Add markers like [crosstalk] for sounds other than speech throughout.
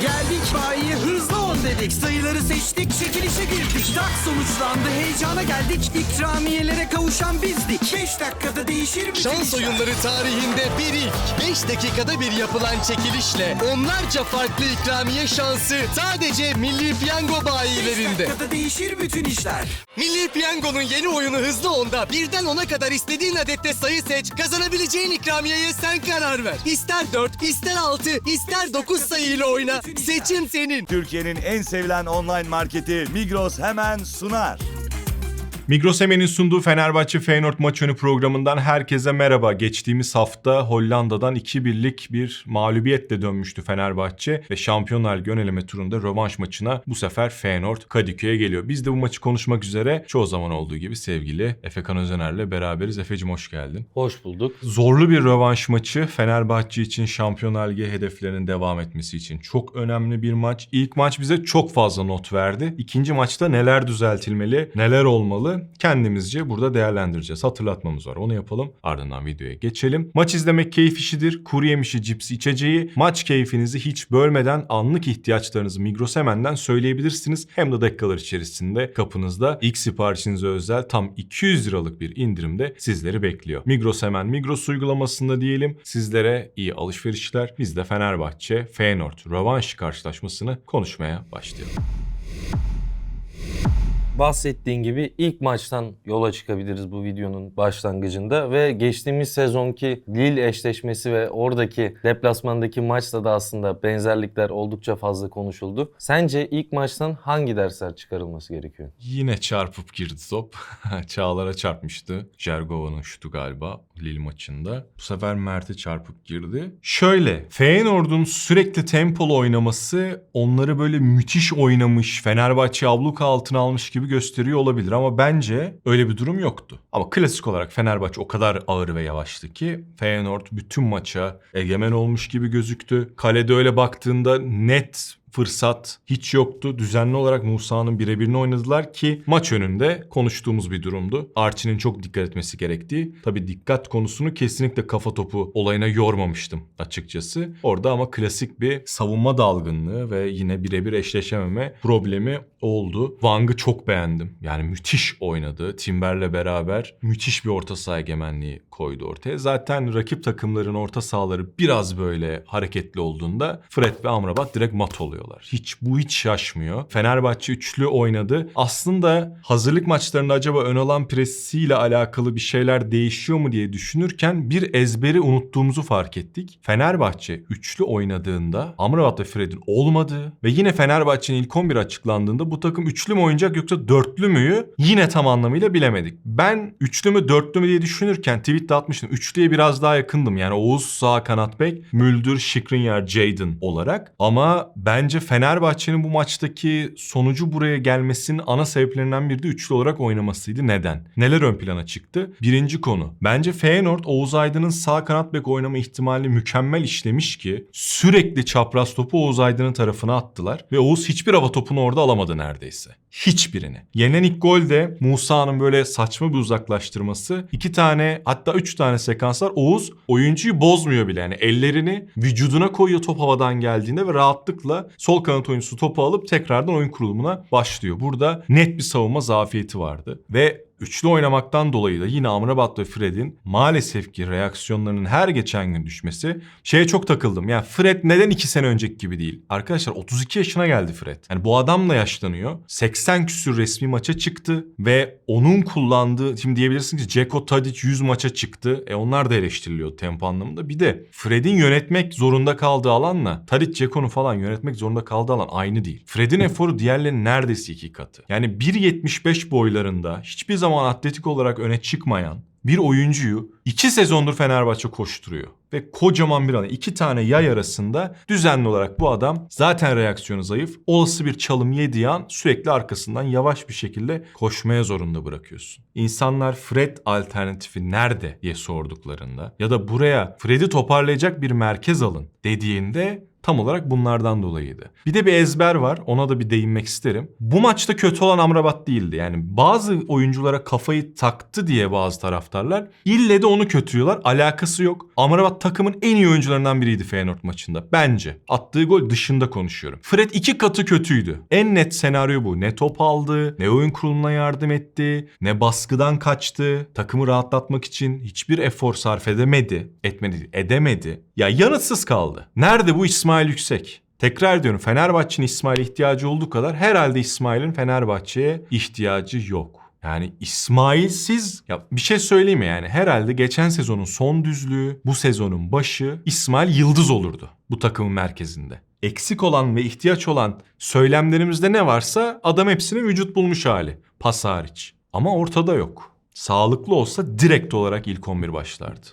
Geldik bayiye hızlı on dedik Sayıları seçtik çekilişe girdik Tak sonuçlandı heyecana geldik İkramiyelere kavuşan bizdik 5 dakikada değişir mi? Şans oyunları tarihinde bir ilk. 5 dakikada bir yapılan çekilişle onlarca farklı ikramiye şansı sadece Milli Piyango 5 bayilerinde. dakikada değişir bütün işler Milli Piyango'nun yeni oyunu Hızlı Onda birden 10'a kadar istediğin adette sayı seç, kazanabileceğin ikramiyeye sen karar ver. İster 4, ister 6, ister 9 sayıyla oyna. Seçim senin. Türkiye'nin en sevilen online marketi Migros hemen sunar. Migros Emen'in sunduğu Fenerbahçe Feyenoord maç önü programından herkese merhaba. Geçtiğimiz hafta Hollanda'dan 2-1'lik bir mağlubiyetle dönmüştü Fenerbahçe ve Şampiyonlar Ligi ön eleme turunda rövanş maçına bu sefer Feyenoord Kadıköy'e geliyor. Biz de bu maçı konuşmak üzere çoğu zaman olduğu gibi sevgili Efekan Özener'le beraberiz. Efe'cim hoş geldin. Hoş bulduk. Zorlu bir rövanş maçı Fenerbahçe için Şampiyonlar Ligi hedeflerinin devam etmesi için çok önemli bir maç. İlk maç bize çok fazla not verdi. İkinci maçta neler düzeltilmeli, neler olmalı kendimizce burada değerlendireceğiz. Hatırlatmamız var. Onu yapalım. Ardından videoya geçelim. Maç izlemek keyif işidir. Kuru yemişi, cips içeceği. Maç keyfinizi hiç bölmeden anlık ihtiyaçlarınızı Migros Hemen'den söyleyebilirsiniz. Hem de dakikalar içerisinde kapınızda ilk siparişinize özel tam 200 liralık bir indirimde sizleri bekliyor. Migros Hemen Migros uygulamasında diyelim. Sizlere iyi alışverişler. Biz de Fenerbahçe Feyenoord rövanş karşılaşmasını konuşmaya başlayalım. Bahsettiğin gibi ilk maçtan yola çıkabiliriz bu videonun başlangıcında ve geçtiğimiz sezonki Lille eşleşmesi ve oradaki deplasmandaki maçla da aslında benzerlikler oldukça fazla konuşuldu. Sence ilk maçtan hangi dersler çıkarılması gerekiyor? Yine çarpıp girdi top. [laughs] Çağlar'a çarpmıştı. Jergova'nın şutu galiba Lille maçında. Bu sefer Mert'e çarpıp girdi. Şöyle Feyenoord'un sürekli tempolu oynaması onları böyle müthiş oynamış, Fenerbahçe abluka altına almış gibi gösteriyor olabilir ama bence öyle bir durum yoktu. Ama klasik olarak Fenerbahçe o kadar ağır ve yavaştı ki Feyenoord bütün maça egemen olmuş gibi gözüktü. Kalede öyle baktığında net fırsat hiç yoktu. Düzenli olarak Musa'nın birebirini oynadılar ki maç önünde konuştuğumuz bir durumdu. Archie'nin çok dikkat etmesi gerektiği. Tabii dikkat konusunu kesinlikle kafa topu olayına yormamıştım açıkçası. Orada ama klasik bir savunma dalgınlığı ve yine birebir eşleşememe problemi oldu. Wang'ı çok beğendim. Yani müthiş oynadı. Timber'le beraber müthiş bir orta saha egemenliği koydu ortaya. Zaten rakip takımların orta sahaları biraz böyle hareketli olduğunda Fred ve Amrabat direkt mat oluyorlar. Hiç bu hiç şaşmıyor. Fenerbahçe üçlü oynadı. Aslında hazırlık maçlarında acaba ön alan presiyle alakalı bir şeyler değişiyor mu diye düşünürken bir ezberi unuttuğumuzu fark ettik. Fenerbahçe üçlü oynadığında Amrabat ve Fred'in olmadığı ve yine Fenerbahçe'nin ilk 11 açıklandığında bu takım üçlü mü oynayacak yoksa dörtlü müyü yine tam anlamıyla bilemedik. Ben üçlü mü dörtlü mü diye düşünürken tweette atmıştım. Üçlüye biraz daha yakındım. Yani Oğuz sağ kanat bek, Müldür, Şikrinyar, Jadon olarak. Ama bence Fenerbahçe'nin bu maçtaki sonucu buraya gelmesinin ana sebeplerinden biri de üçlü olarak oynamasıydı. Neden? Neler ön plana çıktı? Birinci konu. Bence Feyenoord Oğuz Aydın'ın sağ kanat bek oynama ihtimalini mükemmel işlemiş ki sürekli çapraz topu Oğuz Aydın'ın tarafına attılar ve Oğuz hiçbir hava topunu orada alamadı neredeyse. Hiçbirini. Yenen ilk gol de Musa'nın böyle saçma bir uzaklaştırması. iki tane hatta üç tane sekans var. Oğuz oyuncuyu bozmuyor bile. Yani ellerini vücuduna koyuyor top havadan geldiğinde ve rahatlıkla sol kanat oyuncusu topu alıp tekrardan oyun kurulumuna başlıyor. Burada net bir savunma zafiyeti vardı. Ve Üçlü oynamaktan dolayı da yine Amrabat ve Fred'in maalesef ki reaksiyonlarının her geçen gün düşmesi şeye çok takıldım. Yani Fred neden 2 sene önceki gibi değil? Arkadaşlar 32 yaşına geldi Fred. Yani bu adam da yaşlanıyor. 80 küsür resmi maça çıktı ve onun kullandığı şimdi diyebilirsiniz ki Ceko Tadic 100 maça çıktı. E onlar da eleştiriliyor tempo anlamında. Bir de Fred'in yönetmek zorunda kaldığı alanla Tadic Ceko'nun falan yönetmek zorunda kaldığı alan aynı değil. Fred'in eforu diğerlerinin neredeyse iki katı. Yani 1.75 boylarında hiçbir zaman atletik olarak öne çıkmayan bir oyuncuyu iki sezondur Fenerbahçe koşturuyor. Ve kocaman bir alan iki tane yay arasında düzenli olarak bu adam zaten reaksiyonu zayıf. Olası bir çalım yediği an sürekli arkasından yavaş bir şekilde koşmaya zorunda bırakıyorsun. İnsanlar Fred alternatifi nerede diye sorduklarında ya da buraya Fred'i toparlayacak bir merkez alın dediğinde Tam olarak bunlardan dolayıydı. Bir de bir ezber var. Ona da bir değinmek isterim. Bu maçta kötü olan Amrabat değildi. Yani bazı oyunculara kafayı taktı diye bazı taraftarlar ille de onu kötüyorlar. Alakası yok. Amrabat takımın en iyi oyuncularından biriydi Feyenoord maçında. Bence. Attığı gol dışında konuşuyorum. Fred iki katı kötüydü. En net senaryo bu. Ne top aldı, ne oyun kurulumuna yardım etti, ne baskıdan kaçtı. Takımı rahatlatmak için hiçbir efor sarf edemedi. Etmedi, edemedi. Ya yanıtsız kaldı. Nerede bu İsmail Yüksek? Tekrar diyorum Fenerbahçe'nin İsmail'e ihtiyacı olduğu kadar herhalde İsmail'in Fenerbahçe'ye ihtiyacı yok. Yani İsmailsiz ya bir şey söyleyeyim mi yani herhalde geçen sezonun son düzlüğü bu sezonun başı İsmail Yıldız olurdu bu takımın merkezinde. Eksik olan ve ihtiyaç olan söylemlerimizde ne varsa adam hepsine vücut bulmuş hali pas hariç. Ama ortada yok. Sağlıklı olsa direkt olarak ilk 11 başlardı.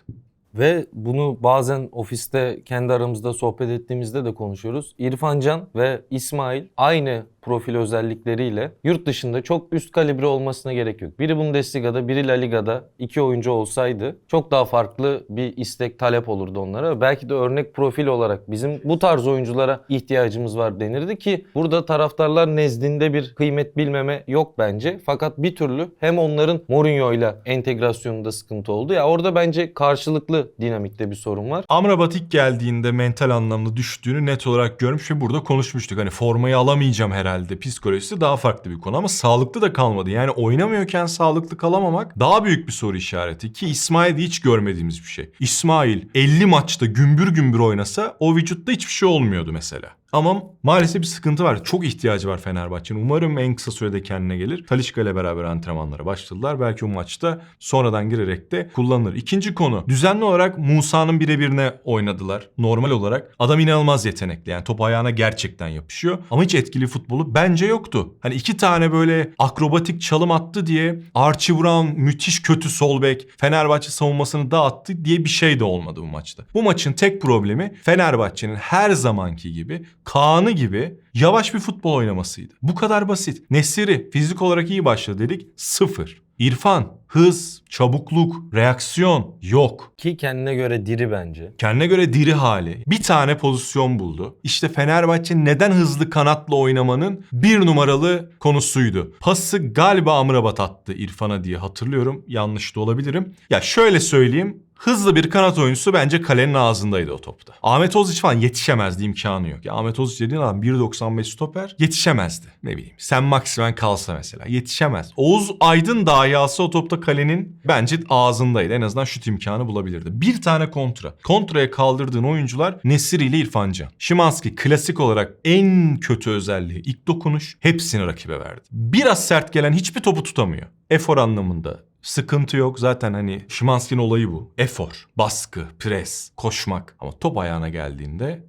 Ve bunu bazen ofiste kendi aramızda sohbet ettiğimizde de konuşuyoruz. İrfan Can ve İsmail aynı profil özellikleriyle yurt dışında çok üst kalibre olmasına gerek yok. Biri Bundesliga'da, biri La Liga'da iki oyuncu olsaydı çok daha farklı bir istek talep olurdu onlara. Belki de örnek profil olarak bizim bu tarz oyunculara ihtiyacımız var denirdi ki burada taraftarlar nezdinde bir kıymet bilmeme yok bence. Fakat bir türlü hem onların Mourinho ile entegrasyonunda sıkıntı oldu. Ya orada bence karşılıklı dinamikte bir sorun var. Amrabat ilk geldiğinde mental anlamda düştüğünü net olarak görmüş ve burada konuşmuştuk. Hani formayı alamayacağım herhalde psikolojisi daha farklı bir konu ama sağlıklı da kalmadı. Yani oynamıyorken sağlıklı kalamamak daha büyük bir soru işareti ki İsmail'de hiç görmediğimiz bir şey. İsmail 50 maçta gümbür gümbür oynasa o vücutta hiçbir şey olmuyordu mesela. Ama maalesef bir sıkıntı var. Çok ihtiyacı var Fenerbahçe'nin. Umarım en kısa sürede kendine gelir. Talişka ile beraber antrenmanlara başladılar. Belki o maçta sonradan girerek de kullanılır. İkinci konu. Düzenli olarak Musa'nın birebirine oynadılar. Normal olarak. Adam inanılmaz yetenekli. Yani top ayağına gerçekten yapışıyor. Ama hiç etkili futbolu bence yoktu. Hani iki tane böyle akrobatik çalım attı diye Archie Brown müthiş kötü sol bek Fenerbahçe savunmasını dağıttı diye bir şey de olmadı bu maçta. Bu maçın tek problemi Fenerbahçe'nin her zamanki gibi Kaan'ı gibi yavaş bir futbol oynamasıydı. Bu kadar basit. Nesiri fizik olarak iyi başladı dedik. Sıfır. İrfan, hız, çabukluk, reaksiyon yok. Ki kendine göre diri bence. Kendine göre diri hali. Bir tane pozisyon buldu. İşte Fenerbahçe neden hızlı kanatla oynamanın bir numaralı konusuydu. Pası galiba Amrabat attı İrfan'a diye hatırlıyorum. Yanlış da olabilirim. Ya şöyle söyleyeyim. Hızlı bir kanat oyuncusu bence kalenin ağzındaydı o topta. Ahmet Oziç falan yetişemezdi imkanı yok. Ya Ahmet Oziç dediğin adam 1.95 stoper yetişemezdi. Ne bileyim Sen Maximen kalsa mesela yetişemez. Oğuz Aydın dahi alsa o topta kalenin bence ağzındaydı. En azından şut imkanı bulabilirdi. Bir tane kontra. Kontraya kaldırdığın oyuncular Nesiri ile İrfan Can. Şimanski klasik olarak en kötü özelliği ilk dokunuş hepsini rakibe verdi. Biraz sert gelen hiçbir topu tutamıyor. Efor anlamında Sıkıntı yok. Zaten hani Şimanski'nin olayı bu. Efor, baskı, pres, koşmak. Ama top ayağına geldiğinde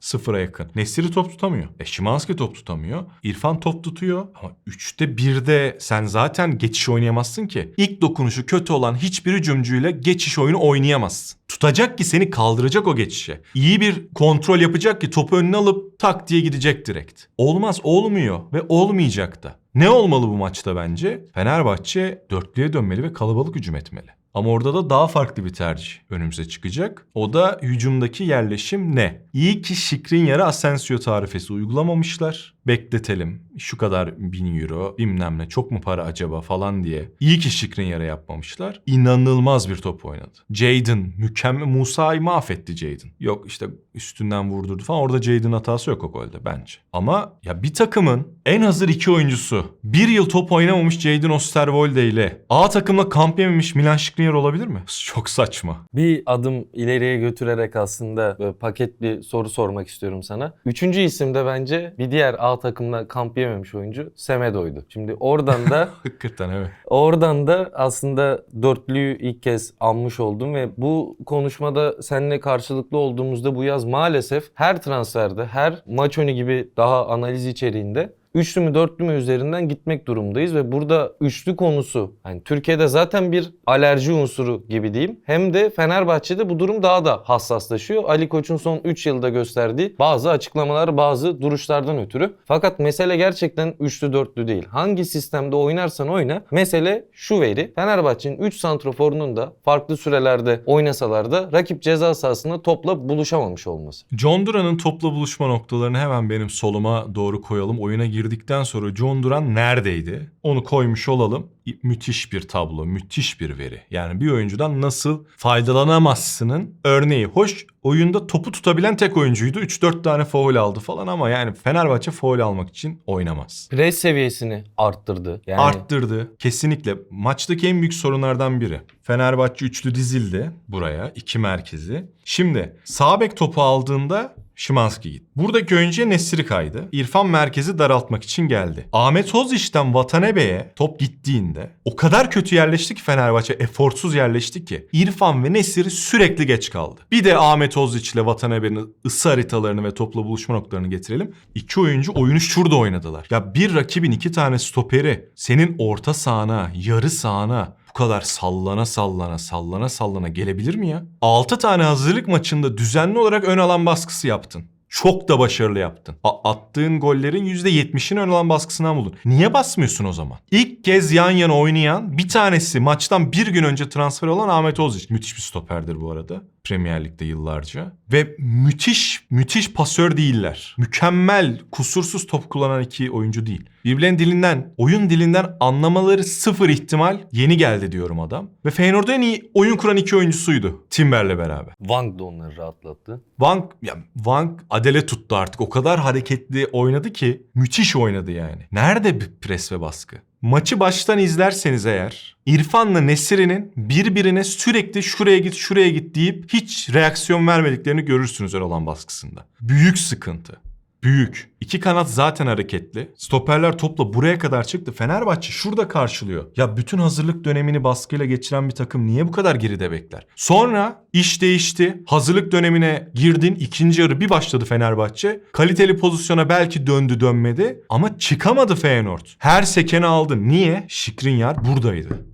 sıfıra yakın. Nesiri top tutamıyor. E Şimanski top tutamıyor. İrfan top tutuyor. Ama üçte birde sen zaten geçiş oynayamazsın ki. İlk dokunuşu kötü olan hiçbir hücumcuyla geçiş oyunu oynayamazsın. Tutacak ki seni kaldıracak o geçişe. İyi bir kontrol yapacak ki topu önüne alıp tak diye gidecek direkt. Olmaz olmuyor ve olmayacak da. Ne olmalı bu maçta bence? Fenerbahçe dörtlüye dönmeli ve kalabalık hücum etmeli. Ama orada da daha farklı bir tercih önümüze çıkacak. O da hücumdaki yerleşim ne? İyi ki Şikrinyar'a Asensio tarifesi uygulamamışlar. Bekletelim. Şu kadar bin euro bilmem ne çok mu para acaba falan diye. İyi ki Şikrinyar'a yapmamışlar. İnanılmaz bir top oynadı. Jadon mükemmel. Musa'yı mahvetti Jadon. Yok işte üstünden vurdurdu falan. Orada Jadon hatası yok o golde bence. Ama ya bir takımın en hazır iki oyuncusu bir yıl top oynamamış Jadon Osterwolde ile A takımla kamp yememiş Milan Skriniar olabilir mi? Çok saçma. Bir adım ileriye götürerek aslında böyle paket bir soru sormak istiyorum sana. Üçüncü isim de bence bir diğer A takımla kamp yememiş oyuncu Semedo'ydu. Şimdi oradan da [laughs] Hakikaten evet. Oradan da aslında dörtlüyü ilk kez anmış oldum ve bu konuşmada seninle karşılıklı olduğumuzda bu yaz maalesef her transferde, her maç önü gibi daha analiz içeriğinde üçlü mü dörtlü mü üzerinden gitmek durumdayız ve burada üçlü konusu yani Türkiye'de zaten bir alerji unsuru gibi diyeyim. Hem de Fenerbahçe'de bu durum daha da hassaslaşıyor. Ali Koç'un son 3 yılda gösterdiği bazı açıklamalar, bazı duruşlardan ötürü. Fakat mesele gerçekten üçlü dörtlü değil. Hangi sistemde oynarsan oyna. Mesele şu veri. Fenerbahçe'nin 3 santroforunun da farklı sürelerde oynasalar da rakip ceza sahasında topla buluşamamış olması. John Duran'ın topla buluşma noktalarını hemen benim soluma doğru koyalım. Oyuna girdikten sonra John Duran neredeydi? Onu koymuş olalım. Müthiş bir tablo, müthiş bir veri. Yani bir oyuncudan nasıl faydalanamazsının örneği. Hoş oyunda topu tutabilen tek oyuncuydu. 3-4 tane faul aldı falan ama yani Fenerbahçe faul almak için oynamaz. Pres seviyesini arttırdı. Yani Arttırdı. Kesinlikle. Maçtaki en büyük sorunlardan biri. Fenerbahçe üçlü dizildi buraya. iki merkezi. Şimdi sağ bek topu aldığında Şimanski gitti. Buradaki oyuncuya Nesri kaydı. İrfan merkezi daraltmak için geldi. Ahmet Ozic'den Vatanebe'ye top gittiğinde o kadar kötü yerleşti ki Fenerbahçe eforsuz yerleşti ki İrfan ve Nesri sürekli geç kaldı. Bir de Ahmet Ozic ile Vatanebe'nin ısı haritalarını ve topla buluşma noktalarını getirelim. İki oyuncu oyunu şurada oynadılar. Ya bir rakibin iki tane stoperi senin orta sahana, yarı sahana bu kadar sallana sallana sallana sallana gelebilir mi ya? 6 tane hazırlık maçında düzenli olarak ön alan baskısı yaptın. Çok da başarılı yaptın. A- attığın gollerin %70'ini ön alan baskısından buldun. Niye basmıyorsun o zaman? İlk kez yan yana oynayan bir tanesi maçtan bir gün önce transfer olan Ahmet Ozic. Müthiş bir stoperdir bu arada. Premier Lig'de yıllarca. Ve müthiş, müthiş pasör değiller. Mükemmel, kusursuz top kullanan iki oyuncu değil. Birbirlerinin dilinden, oyun dilinden anlamaları sıfır ihtimal yeni geldi diyorum adam. Ve Feyenoord'un en iyi oyun kuran iki oyuncusuydu. Timber'le beraber. Wang da onları rahatlattı. Van, ya Van adele tuttu artık. O kadar hareketli oynadı ki müthiş oynadı yani. Nerede bir pres ve baskı? Maçı baştan izlerseniz eğer İrfan'la Nesri'nin birbirine sürekli şuraya git şuraya git deyip hiç reaksiyon vermediklerini görürsünüz olan baskısında. Büyük sıkıntı. Büyük. İki kanat zaten hareketli. Stoperler topla buraya kadar çıktı. Fenerbahçe şurada karşılıyor. Ya bütün hazırlık dönemini baskıyla geçiren bir takım niye bu kadar geride bekler? Sonra iş değişti. Hazırlık dönemine girdin. ikinci yarı bir başladı Fenerbahçe. Kaliteli pozisyona belki döndü dönmedi. Ama çıkamadı Feyenoord. Her sekeni aldı. Niye? Şikrinyar buradaydı.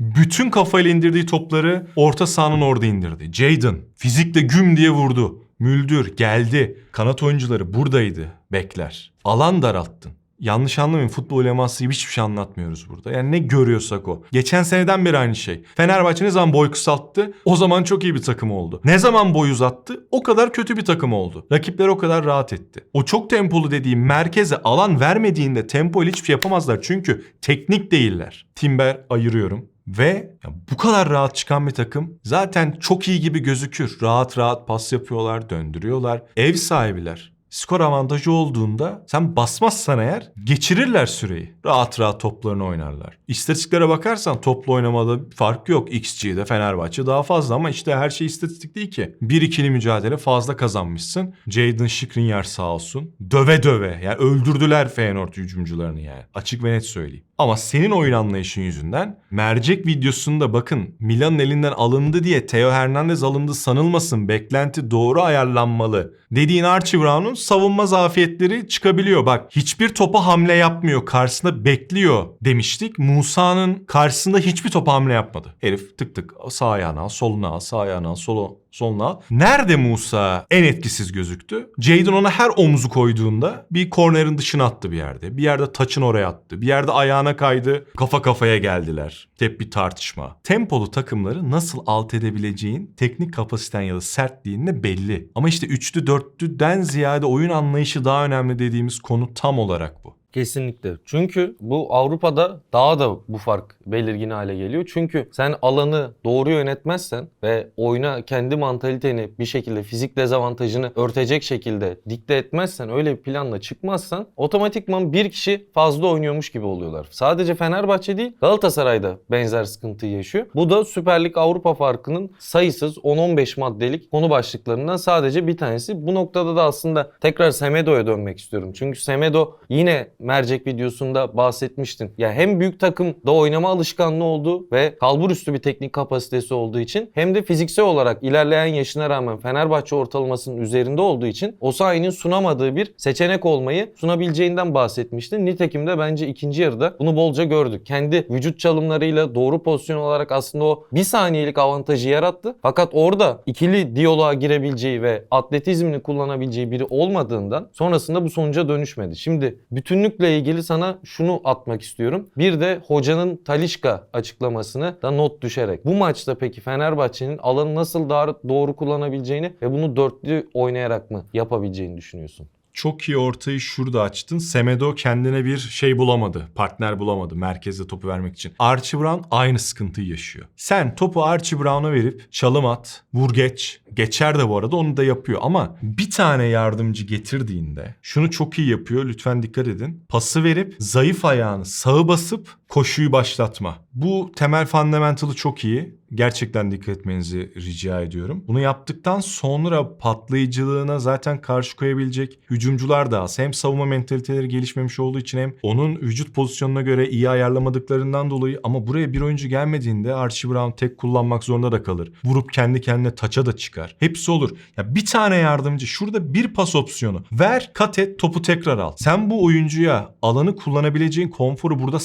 Bütün kafayla indirdiği topları orta sahanın orada indirdi. Jadon fizikle güm diye vurdu. Müldür geldi. Kanat oyuncuları buradaydı. Bekler. Alan daralttın. Yanlış anlamayın futbol uleması hiçbir şey anlatmıyoruz burada. Yani ne görüyorsak o. Geçen seneden beri aynı şey. Fenerbahçe ne zaman boy kısalttı o zaman çok iyi bir takım oldu. Ne zaman boy uzattı o kadar kötü bir takım oldu. Rakipler o kadar rahat etti. O çok tempolu dediğim merkeze alan vermediğinde tempo hiçbir şey yapamazlar. Çünkü teknik değiller. Timber ayırıyorum. Ve bu kadar rahat çıkan bir takım zaten çok iyi gibi gözükür. Rahat rahat pas yapıyorlar, döndürüyorlar. Ev sahibiler. Skor avantajı olduğunda sen basmazsan eğer geçirirler süreyi. Rahat rahat toplarını oynarlar. İstatistiklere bakarsan toplu oynamada fark yok. XG'de Fenerbahçe daha fazla ama işte her şey istatistik değil ki. 1-2'li mücadele fazla kazanmışsın. Jadon Skriniar sağ olsun. Döve döve. Yani öldürdüler Feyenoord hücumcularını yani. Açık ve net söyleyeyim. Ama senin oyun anlayışın yüzünden mercek videosunda bakın Milan'ın elinden alındı diye Theo Hernandez alındı sanılmasın. Beklenti doğru ayarlanmalı. Dediğin Archie Brown'un savunma zafiyetleri çıkabiliyor. Bak hiçbir topa hamle yapmıyor. Karşısında bekliyor demiştik. Musa'nın karşısında hiçbir topa hamle yapmadı. Herif tık tık sağ ayağına al, soluna al, sağ ayağına al, solu, soluna al. Nerede Musa en etkisiz gözüktü? Jadon ona her omuzu koyduğunda bir kornerin dışına attı bir yerde. Bir yerde taçın oraya attı. Bir yerde ayağına kaydı. Kafa kafaya geldiler. Hep bir tartışma. Tempolu takımları nasıl alt edebileceğin teknik kapasiten ya da sertliğinle belli. Ama işte üçlü dörtlüden ziyade oyun anlayışı daha önemli dediğimiz konu tam olarak bu. Kesinlikle. Çünkü bu Avrupa'da daha da bu fark belirgin hale geliyor. Çünkü sen alanı doğru yönetmezsen ve oyuna kendi mantaliteni bir şekilde fizik dezavantajını örtecek şekilde dikte etmezsen öyle bir planla çıkmazsan otomatikman bir kişi fazla oynuyormuş gibi oluyorlar. Sadece Fenerbahçe değil Galatasaray'da benzer sıkıntıyı yaşıyor. Bu da Süper Lig Avrupa farkının sayısız 10-15 maddelik konu başlıklarından sadece bir tanesi. Bu noktada da aslında tekrar Semedo'ya dönmek istiyorum. Çünkü Semedo yine mercek videosunda bahsetmiştin. Ya hem büyük takımda oynama alışkanlığı oldu ve kalbur üstü bir teknik kapasitesi olduğu için hem de fiziksel olarak ilerleyen yaşına rağmen Fenerbahçe ortalamasının üzerinde olduğu için Osayi'nin sunamadığı bir seçenek olmayı sunabileceğinden bahsetmiştin. Nitekim de bence ikinci yarıda bunu bolca gördük. Kendi vücut çalımlarıyla doğru pozisyon olarak aslında o bir saniyelik avantajı yarattı. Fakat orada ikili diyaloğa girebileceği ve atletizmini kullanabileceği biri olmadığından sonrasında bu sonuca dönüşmedi. Şimdi bütünlükle ilgili sana şunu atmak istiyorum. Bir de hocanın Talişka açıklamasını da not düşerek. Bu maçta peki Fenerbahçe'nin alanı nasıl daha doğru kullanabileceğini ve bunu dörtlü oynayarak mı yapabileceğini düşünüyorsun? Çok iyi ortayı şurada açtın. Semedo kendine bir şey bulamadı. Partner bulamadı merkezde topu vermek için. Archie Brown aynı sıkıntıyı yaşıyor. Sen topu Archie Brown'a verip çalım at, vur geç. Geçer de bu arada onu da yapıyor ama bir tane yardımcı getirdiğinde şunu çok iyi yapıyor. Lütfen dikkat edin. Pası verip zayıf ayağını sağı basıp koşuyu başlatma. Bu temel fundamentalı çok iyi. Gerçekten dikkat etmenizi rica ediyorum. Bunu yaptıktan sonra patlayıcılığına zaten karşı koyabilecek hücumcular da az. Hem savunma mentaliteleri gelişmemiş olduğu için hem onun vücut pozisyonuna göre iyi ayarlamadıklarından dolayı ama buraya bir oyuncu gelmediğinde Archie Brown tek kullanmak zorunda da kalır. Vurup kendi kendine taça da çıkar. Hepsi olur. Ya bir tane yardımcı şurada bir pas opsiyonu. Ver, kat et, topu tekrar al. Sen bu oyuncuya alanı kullanabileceğin konforu burada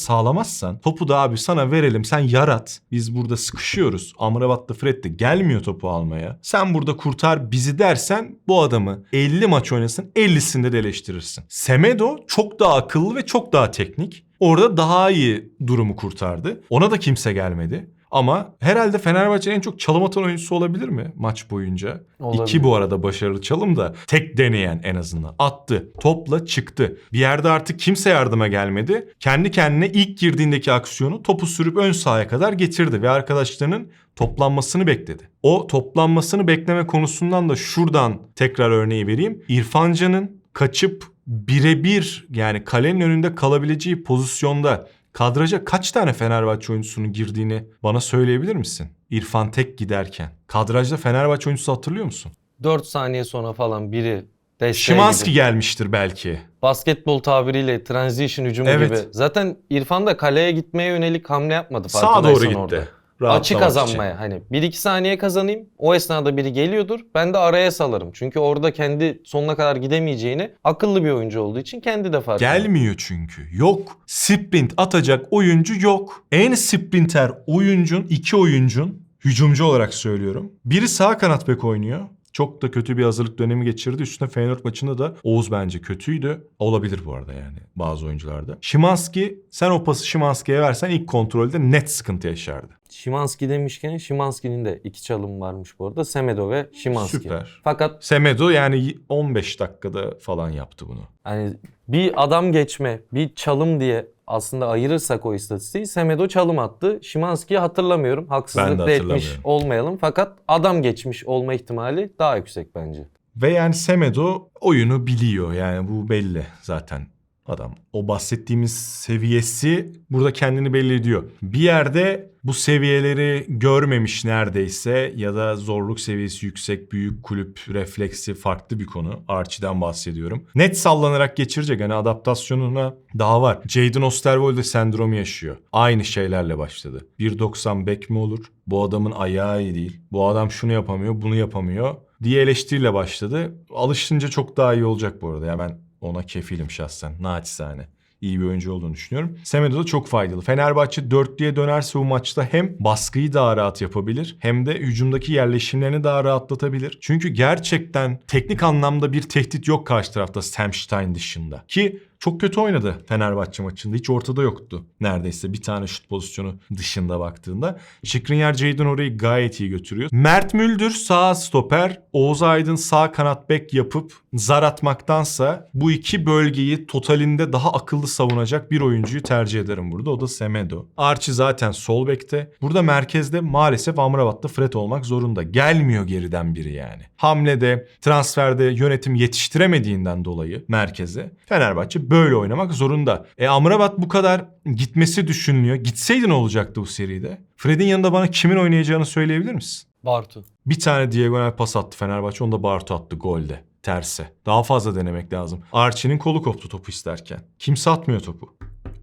sağlamazsan topu da abi sana verelim sen yarat. Biz burada sıkışıyoruz. Amrabat da Fred de gelmiyor topu almaya. Sen burada kurtar bizi dersen bu adamı 50 maç oynasın 50'sinde de eleştirirsin. Semedo çok daha akıllı ve çok daha teknik. Orada daha iyi durumu kurtardı. Ona da kimse gelmedi. Ama herhalde Fenerbahçe'nin en çok çalım atan oyuncusu olabilir mi maç boyunca? Olabilir. İki bu arada başarılı çalım da tek deneyen en azından. Attı, topla çıktı. Bir yerde artık kimse yardıma gelmedi. Kendi kendine ilk girdiğindeki aksiyonu topu sürüp ön sahaya kadar getirdi ve arkadaşlarının toplanmasını bekledi. O toplanmasını bekleme konusundan da şuradan tekrar örneği vereyim. İrfan Can'ın kaçıp birebir yani kalenin önünde kalabileceği pozisyonda kadraja kaç tane Fenerbahçe oyuncusunun girdiğini bana söyleyebilir misin? İrfan tek giderken. Kadrajda Fenerbahçe oyuncusu hatırlıyor musun? 4 saniye sonra falan biri desteğe Şimanski gidip- gelmiştir belki. basketbol tabiriyle transition hücumu Evet. gibi. Zaten İrfan da kaleye gitmeye yönelik hamle yapmadı. Sağa farkındaysan doğru gitti. orada. Açı kazanmaya hani 1-2 saniye kazanayım o esnada biri geliyordur ben de araya salarım. Çünkü orada kendi sonuna kadar gidemeyeceğini akıllı bir oyuncu olduğu için kendi de farkında. Gelmiyor çünkü. Yok. Sprint atacak oyuncu yok. En sprinter oyuncun, iki oyuncun hücumcu olarak söylüyorum. Biri sağ kanat bek oynuyor. Çok da kötü bir hazırlık dönemi geçirdi. Üstüne Feyenoord maçında da Oğuz bence kötüydü. Olabilir bu arada yani bazı oyuncularda. Şimanski sen o pası Şimanski'ye versen ilk kontrolde net sıkıntı yaşardı. Şimanski demişken Şimanski'nin de iki çalım varmış bu arada. Semedo ve Şimanski. Süper. Fakat Semedo yani 15 dakikada falan yaptı bunu. hani bir adam geçme, bir çalım diye aslında ayırırsak o istatistiği Semedo çalım attı. Şimanski'yi hatırlamıyorum. Haksızlık da etmiş olmayalım. Fakat adam geçmiş olma ihtimali daha yüksek bence. Ve yani Semedo oyunu biliyor yani bu belli zaten adam. O bahsettiğimiz seviyesi burada kendini belli ediyor. Bir yerde bu seviyeleri görmemiş neredeyse ya da zorluk seviyesi yüksek büyük kulüp refleksi farklı bir konu. Archie'den bahsediyorum. Net sallanarak geçirecek hani adaptasyonuna daha var. Jadon Osterwolde sendromu yaşıyor. Aynı şeylerle başladı. 1.90 bek mi olur? Bu adamın ayağı iyi değil. Bu adam şunu yapamıyor, bunu yapamıyor diye eleştiriyle başladı. Alışınca çok daha iyi olacak bu arada. Ya ben ona kefilim şahsen. Naçizane. İyi bir oyuncu olduğunu düşünüyorum. Semedo da çok faydalı. Fenerbahçe dörtlüye dönerse bu maçta hem baskıyı daha rahat yapabilir hem de hücumdaki yerleşimlerini daha rahatlatabilir. Çünkü gerçekten teknik anlamda bir tehdit yok karşı tarafta Sam Stein dışında. Ki çok kötü oynadı Fenerbahçe maçında. Hiç ortada yoktu neredeyse bir tane şut pozisyonu dışında baktığında. Şikrinyar Jadon orayı gayet iyi götürüyor. Mert Müldür sağ stoper, Oğuz Aydın sağ kanat bek yapıp zar atmaktansa bu iki bölgeyi totalinde daha akıllı savunacak bir oyuncuyu tercih ederim burada. O da Semedo. Archie zaten sol bekte. Burada merkezde maalesef Amrabat'ta Fred olmak zorunda. Gelmiyor geriden biri yani. Hamlede, transferde yönetim yetiştiremediğinden dolayı merkeze Fenerbahçe böyle oynamak zorunda. E Amrabat bu kadar gitmesi düşünülüyor. Gitseydi ne olacaktı bu seride? Fred'in yanında bana kimin oynayacağını söyleyebilir misin? Bartu. Bir tane diagonal pas attı Fenerbahçe. Onu da Bartu attı golde. terse. Daha fazla denemek lazım. Archie'nin kolu koptu topu isterken. Kimse atmıyor topu.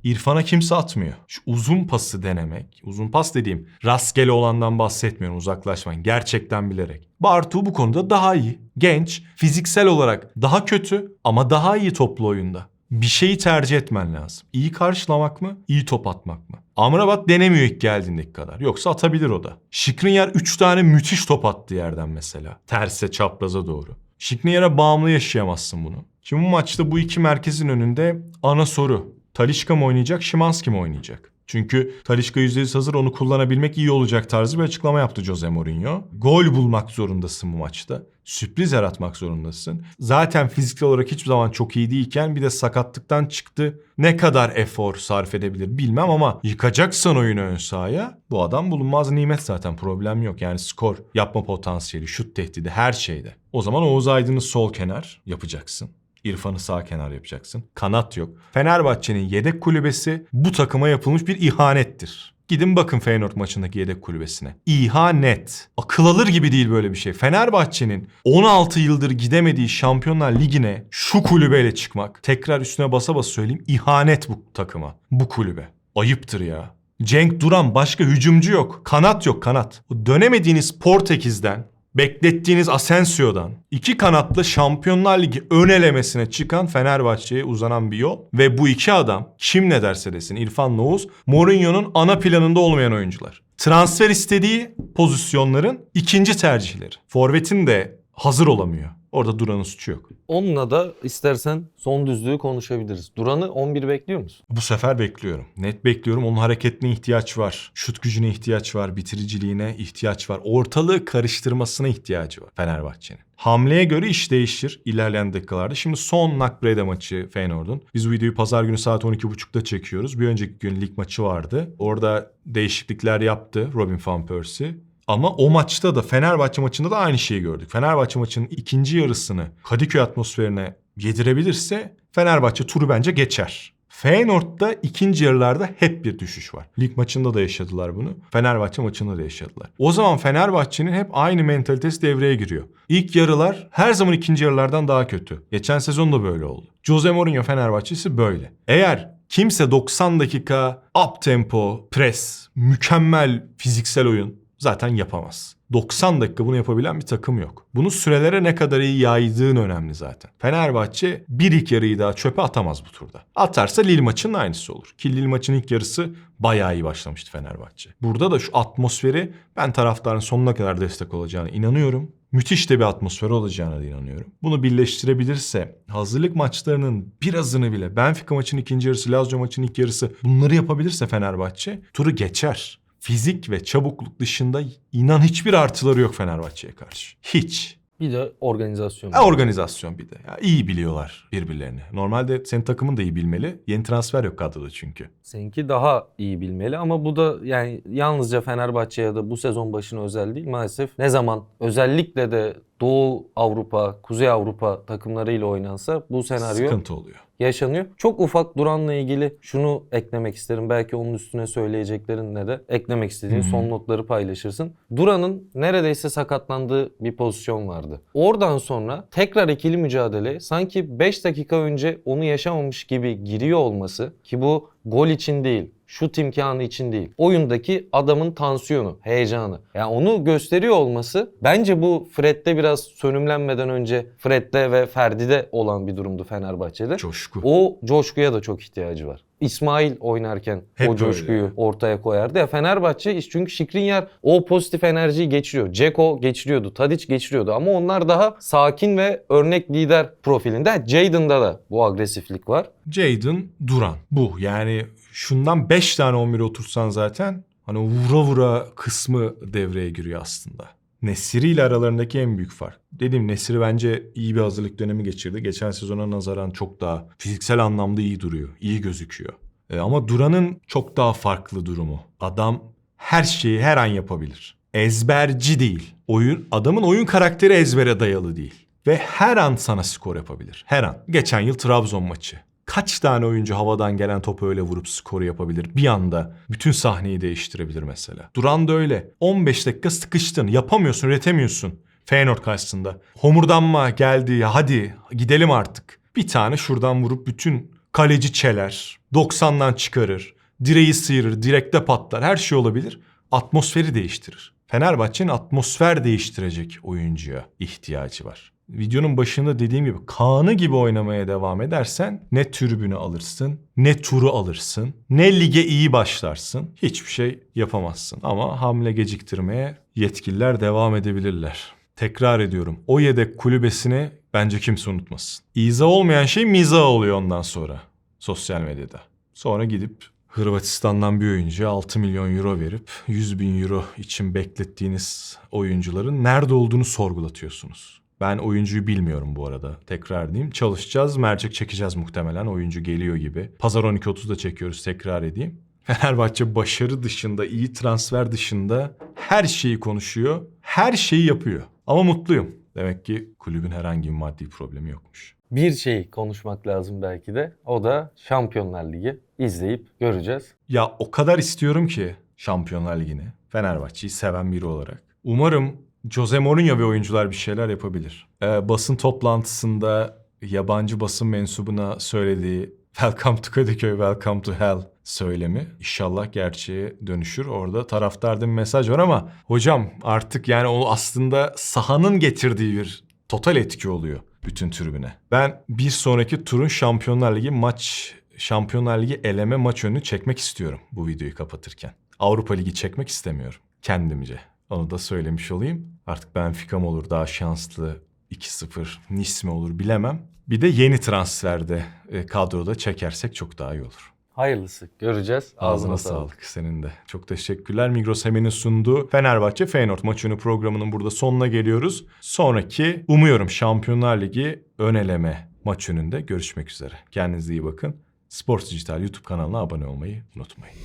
İrfan'a kimse atmıyor. Şu uzun pası denemek, uzun pas dediğim rastgele olandan bahsetmiyorum uzaklaşmayın. Gerçekten bilerek. Bartu bu konuda daha iyi. Genç, fiziksel olarak daha kötü ama daha iyi toplu oyunda. Bir şeyi tercih etmen lazım. İyi karşılamak mı, iyi top atmak mı? Amrabat denemiyor ilk geldiğindeki kadar. Yoksa atabilir o da. Şikrinyar 3 tane müthiş top attı yerden mesela. Terse çapraza doğru. Şikrinyar'a bağımlı yaşayamazsın bunu. Şimdi bu maçta bu iki merkezin önünde ana soru. Talişka mı oynayacak, Şimanski mi oynayacak? Çünkü Talişka %100 hazır onu kullanabilmek iyi olacak tarzı bir açıklama yaptı Jose Mourinho. Gol bulmak zorundasın bu maçta. Sürpriz yaratmak zorundasın. Zaten fiziksel olarak hiçbir zaman çok iyi değilken bir de sakatlıktan çıktı. Ne kadar efor sarf edebilir bilmem ama yıkacaksan oyunu ön sahaya bu adam bulunmaz nimet zaten problem yok. Yani skor, yapma potansiyeli, şut tehdidi her şeyde. O zaman Oğuz Aydın'ı sol kenar yapacaksın. İrfan'ı sağ kenar yapacaksın. Kanat yok. Fenerbahçe'nin yedek kulübesi bu takıma yapılmış bir ihanettir. Gidin bakın Feyenoord maçındaki yedek kulübesine. İhanet. Akıl alır gibi değil böyle bir şey. Fenerbahçe'nin 16 yıldır gidemediği Şampiyonlar Ligi'ne şu kulübeyle çıkmak. Tekrar üstüne basa basa söyleyeyim. ihanet bu takıma. Bu kulübe. Ayıptır ya. Cenk Duran başka hücumcu yok. Kanat yok kanat. Dönemediğiniz Portekiz'den, beklettiğiniz Asensio'dan iki kanatlı Şampiyonlar Ligi ön elemesine çıkan Fenerbahçe'ye uzanan bir yol. Ve bu iki adam kim ne derse desin İrfan Oğuz, Mourinho'nun ana planında olmayan oyuncular. Transfer istediği pozisyonların ikinci tercihleri. Forvet'in de hazır olamıyor. Orada Duran'ın suçu yok. Onunla da istersen son düzlüğü konuşabiliriz. Duran'ı 11 bekliyor musun? Bu sefer bekliyorum. Net bekliyorum. Onun hareketine ihtiyaç var. Şut gücüne ihtiyaç var. Bitiriciliğine ihtiyaç var. Ortalığı karıştırmasına ihtiyacı var Fenerbahçe'nin. Hamleye göre iş değişir ilerleyen dakikalarda. Şimdi son Nakbrede maçı Feyenoord'un. Biz bu videoyu pazar günü saat 12.30'da çekiyoruz. Bir önceki gün lig maçı vardı. Orada değişiklikler yaptı Robin van Persie. Ama o maçta da Fenerbahçe maçında da aynı şeyi gördük. Fenerbahçe maçının ikinci yarısını Kadıköy atmosferine yedirebilirse Fenerbahçe turu bence geçer. Feyenoord'da ikinci yarılarda hep bir düşüş var. Lig maçında da yaşadılar bunu. Fenerbahçe maçında da yaşadılar. O zaman Fenerbahçe'nin hep aynı mentalitesi devreye giriyor. İlk yarılar her zaman ikinci yarılardan daha kötü. Geçen sezon da böyle oldu. Jose Mourinho Fenerbahçesi böyle. Eğer kimse 90 dakika up tempo, pres, mükemmel fiziksel oyun zaten yapamaz. 90 dakika bunu yapabilen bir takım yok. Bunu sürelere ne kadar iyi yaydığın önemli zaten. Fenerbahçe bir ilk yarıyı daha çöpe atamaz bu turda. Atarsa Lille maçının aynısı olur. Ki Lille maçının ilk yarısı bayağı iyi başlamıştı Fenerbahçe. Burada da şu atmosferi ben taraftarın sonuna kadar destek olacağına inanıyorum. Müthiş de bir atmosfer olacağına da inanıyorum. Bunu birleştirebilirse hazırlık maçlarının birazını bile Benfica maçının ikinci yarısı, Lazio maçının ilk yarısı bunları yapabilirse Fenerbahçe turu geçer fizik ve çabukluk dışında inan hiçbir artıları yok Fenerbahçe'ye karşı. Hiç. Bir de organizasyon. Ha, organizasyon bir de. Ya, iyi biliyorlar birbirlerini. Normalde senin takımın da iyi bilmeli. Yeni transfer yok kadroda çünkü. Seninki daha iyi bilmeli ama bu da yani yalnızca Fenerbahçe ya da bu sezon başına özel değil. Maalesef ne zaman özellikle de Doğu Avrupa, Kuzey Avrupa takımlarıyla oynansa bu senaryo Sıkıntı oluyor. yaşanıyor. Çok ufak Duran'la ilgili şunu eklemek isterim. Belki onun üstüne söyleyeceklerinle de eklemek istediğin hı. son notları paylaşırsın. Duran'ın neredeyse sakatlandığı bir pozisyon vardı. Oradan sonra tekrar ikili mücadele sanki 5 dakika önce onu yaşamamış gibi giriyor olması ki bu gol için değil şut imkanı için değil. Oyundaki adamın tansiyonu, heyecanı. Yani onu gösteriyor olması bence bu Fred'de biraz sönümlenmeden önce Fred'de ve Ferdi'de olan bir durumdu Fenerbahçe'de. Coşku. O coşkuya da çok ihtiyacı var. İsmail oynarken Hep o öyle. coşkuyu ortaya koyardı. Ya Fenerbahçe çünkü Şikrinyar o pozitif enerjiyi geçiriyor. Ceko geçiriyordu, Tadic geçiriyordu ama onlar daha sakin ve örnek lider profilinde. Jadon'da da bu agresiflik var. Jadon Duran. Bu yani şundan 5 tane 11 otursan zaten hani vura vura kısmı devreye giriyor aslında. Nesiri ile aralarındaki en büyük fark. Dedim Nesiri bence iyi bir hazırlık dönemi geçirdi. Geçen sezona nazaran çok daha fiziksel anlamda iyi duruyor. iyi gözüküyor. E, ama Duran'ın çok daha farklı durumu. Adam her şeyi her an yapabilir. Ezberci değil. Oyun adamın oyun karakteri ezbere dayalı değil. Ve her an sana skor yapabilir. Her an. Geçen yıl Trabzon maçı. Kaç tane oyuncu havadan gelen topu öyle vurup skoru yapabilir? Bir anda bütün sahneyi değiştirebilir mesela. Duran da öyle. 15 dakika sıkıştın. Yapamıyorsun, üretemiyorsun. Feyenoord karşısında. Homurdanma geldi ya hadi gidelim artık. Bir tane şuradan vurup bütün kaleci çeler. 90'dan çıkarır. Direği sıyırır, direkte patlar. Her şey olabilir. Atmosferi değiştirir. Fenerbahçe'nin atmosfer değiştirecek oyuncuya ihtiyacı var. Videonun başında dediğim gibi kanı gibi oynamaya devam edersen ne tribünü alırsın, ne turu alırsın, ne lige iyi başlarsın. Hiçbir şey yapamazsın. Ama hamle geciktirmeye yetkililer devam edebilirler. Tekrar ediyorum. O yedek kulübesini bence kimse unutmasın. İza olmayan şey miza oluyor ondan sonra sosyal medyada. Sonra gidip Hırvatistan'dan bir oyuncuya 6 milyon euro verip 100 bin euro için beklettiğiniz oyuncuların nerede olduğunu sorgulatıyorsunuz. Ben oyuncuyu bilmiyorum bu arada. Tekrar diyeyim. Çalışacağız, mercek çekeceğiz muhtemelen. Oyuncu geliyor gibi. Pazar 12.30'da çekiyoruz tekrar edeyim. [laughs] Fenerbahçe başarı dışında, iyi transfer dışında her şeyi konuşuyor. Her şeyi yapıyor. Ama mutluyum. Demek ki kulübün herhangi bir maddi problemi yokmuş. Bir şey konuşmak lazım belki de. O da Şampiyonlar Ligi. İzleyip göreceğiz. Ya o kadar istiyorum ki Şampiyonlar Ligi'ni. Fenerbahçe'yi seven biri olarak. Umarım Jose Mourinho ve oyuncular bir şeyler yapabilir. Ee, basın toplantısında yabancı basın mensubuna söylediği Welcome to Kadıköy, welcome to hell söylemi inşallah gerçeğe dönüşür. Orada taraftarda bir mesaj var ama hocam artık yani o aslında sahanın getirdiği bir total etki oluyor bütün tribüne. Ben bir sonraki turun Şampiyonlar Ligi maç Şampiyonlar Ligi eleme maç önünü çekmek istiyorum bu videoyu kapatırken. Avrupa Ligi çekmek istemiyorum kendimce. Onu da söylemiş olayım. Artık Benfica mı olur daha şanslı 2-0 Nice mi olur bilemem. Bir de yeni transferde e, kadroda çekersek çok daha iyi olur. Hayırlısı. Göreceğiz. Ağzına sağlık senin de. Çok teşekkürler. Migros Hemen'in sunduğu Fenerbahçe Feyenoord maçını programının burada sonuna geliyoruz. Sonraki umuyorum Şampiyonlar Ligi ön eleme maç önünde görüşmek üzere. Kendinize iyi bakın. Sports Dijital YouTube kanalına abone olmayı unutmayın.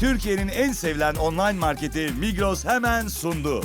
Türkiye'nin en sevilen online marketi Migros hemen sundu.